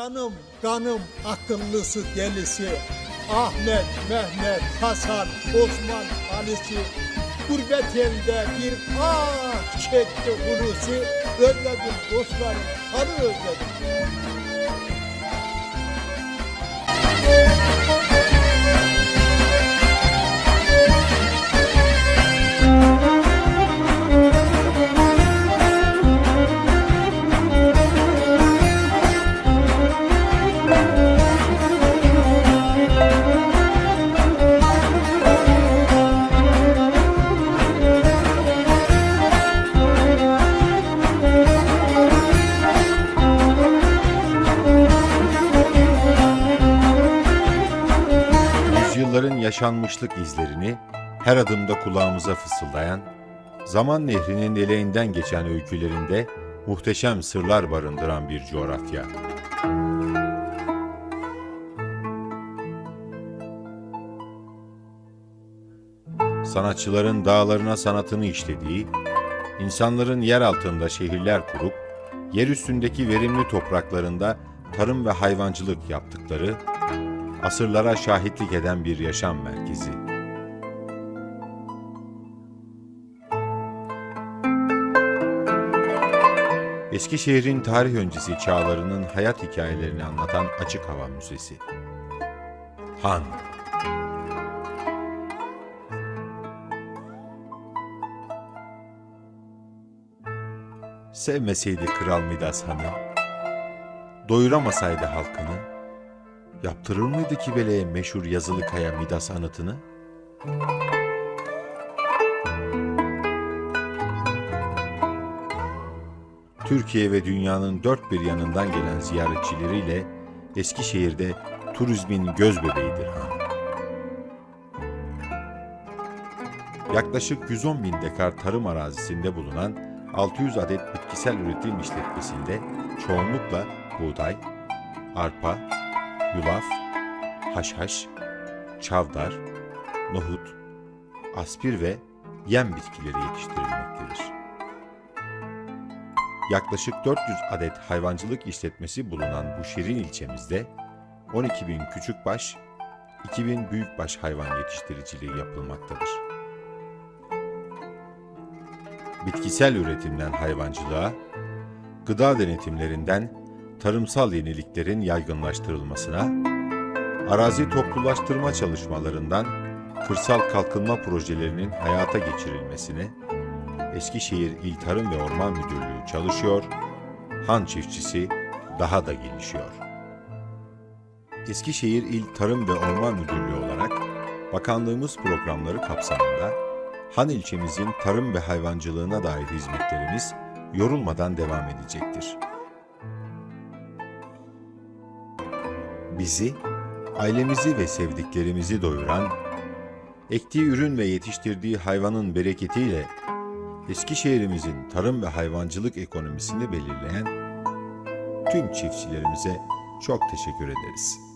Canım, kanım, akıllısı, delisi. Ahmet, Mehmet, Hasan, Osman, Ali'si. Gurbet elde bir ah çekti Hulusi. Özledim dostlarım, hanı özledim. Yaşanmışlık izlerini her adımda kulağımıza fısıldayan, zaman nehrinin eleğinden geçen öykülerinde muhteşem sırlar barındıran bir coğrafya. Sanatçıların dağlarına sanatını işlediği, insanların yer altında şehirler kurup, yer üstündeki verimli topraklarında tarım ve hayvancılık yaptıkları, asırlara şahitlik eden bir yaşam merkezi. Eskişehir'in tarih öncesi çağlarının hayat hikayelerini anlatan Açık Hava Müzesi. Han Sevmeseydi Kral Midas Han'ı, doyuramasaydı halkını, Yaptırır mıydı Kibele'ye meşhur yazılı kaya Midas anıtını? Türkiye ve dünyanın dört bir yanından gelen ziyaretçileriyle Eskişehir'de turizmin göz bebeğidir han. Yaklaşık 110 bin dekar tarım arazisinde bulunan 600 adet bitkisel üretim işletmesinde çoğunlukla buğday, arpa, yulaf, haşhaş, çavdar, nohut, aspir ve yem bitkileri yetiştirilmektedir. Yaklaşık 400 adet hayvancılık işletmesi bulunan bu şirin ilçemizde 12 bin küçükbaş, 2000 büyükbaş hayvan yetiştiriciliği yapılmaktadır. Bitkisel üretimden hayvancılığa, gıda denetimlerinden tarımsal yeniliklerin yaygınlaştırılmasına, arazi toplulaştırma çalışmalarından kırsal kalkınma projelerinin hayata geçirilmesine Eskişehir İl Tarım ve Orman Müdürlüğü çalışıyor, Han çiftçisi daha da gelişiyor. Eskişehir İl Tarım ve Orman Müdürlüğü olarak bakanlığımız programları kapsamında Han ilçemizin tarım ve hayvancılığına dair hizmetlerimiz yorulmadan devam edecektir. Bizi, ailemizi ve sevdiklerimizi doyuran, ektiği ürün ve yetiştirdiği hayvanın bereketiyle Eskişehir'imizin tarım ve hayvancılık ekonomisini belirleyen tüm çiftçilerimize çok teşekkür ederiz.